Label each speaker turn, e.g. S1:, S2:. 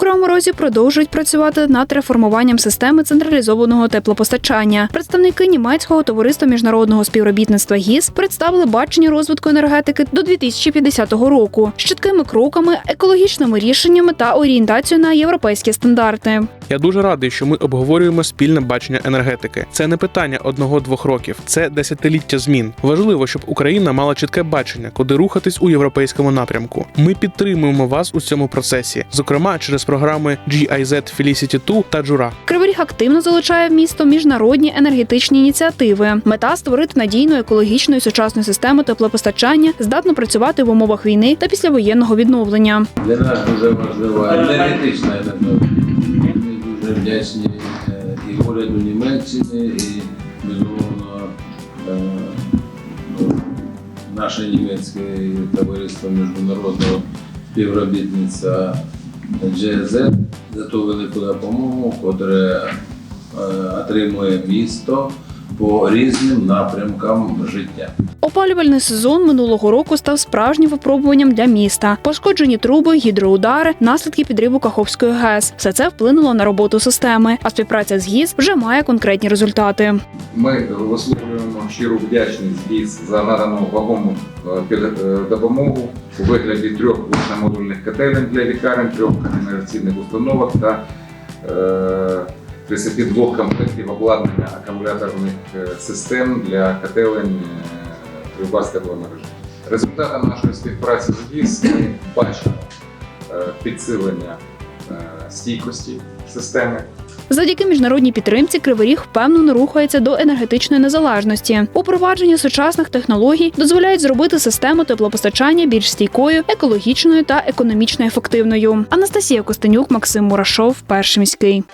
S1: Кривому Розі продовжують працювати над реформуванням системи централізованого теплопостачання. Представники німецького товариства міжнародного співробітництва ГІС представили бачення розвитку енергетики до 2050 року з чіткими кроками, екологічними рішеннями та орієнтацією на європейські стандарти.
S2: Я дуже радий, що ми обговорюємо спільне бачення енергетики. Це не питання одного-двох років, це десятиліття змін. Важливо, щоб Україна мала чітке бачення, куди рухатись у європейському напрямку. Ми підтримуємо вас у цьому процесі, зокрема через програми GIZ Felicity 2 та Джура.
S1: Кривий Ріг активно залучає в місто міжнародні енергетичні ініціативи. Мета створити надійну екологічну і сучасну систему теплопостачання, здатну працювати в умовах війни та післявоєнного відновлення.
S3: Для нас дуже важлива енергетична енергетика. Ми дуже вдячні е, і уряду Німеччини, і безумовно е, ну, наше німецьке товариство міжнародного співробітництва GZ за ту велику допомогу, котре е, отримує місто по різним напрямкам життя.
S1: Опалювальний сезон минулого року став справжнім випробуванням для міста. Пошкоджені труби, гідроудари, наслідки підриву Каховської ГЕС. Все це вплинуло на роботу системи. А співпраця з ГІС вже має конкретні результати.
S4: Ми висловлюємо щиру вдячність ГІС за надану вагому е, під- е, допомогу у вигляді трьох вогнемодульних котелень для лікарень, трьох комерційних установок та е, 32 комплектів обладнання акумуляторних е, систем для котелень е, Кривбас тепломережі. Результатом нашої співпраці з ГІС ми бачимо підсилення стійкості системи.
S1: Завдяки міжнародній підтримці Кривий Ріг впевнено рухається до енергетичної незалежності. Упровадження сучасних технологій дозволяють зробити систему теплопостачання більш стійкою, екологічною та економічно ефективною. Анастасія Костенюк, Максим Мурашов, перший міський.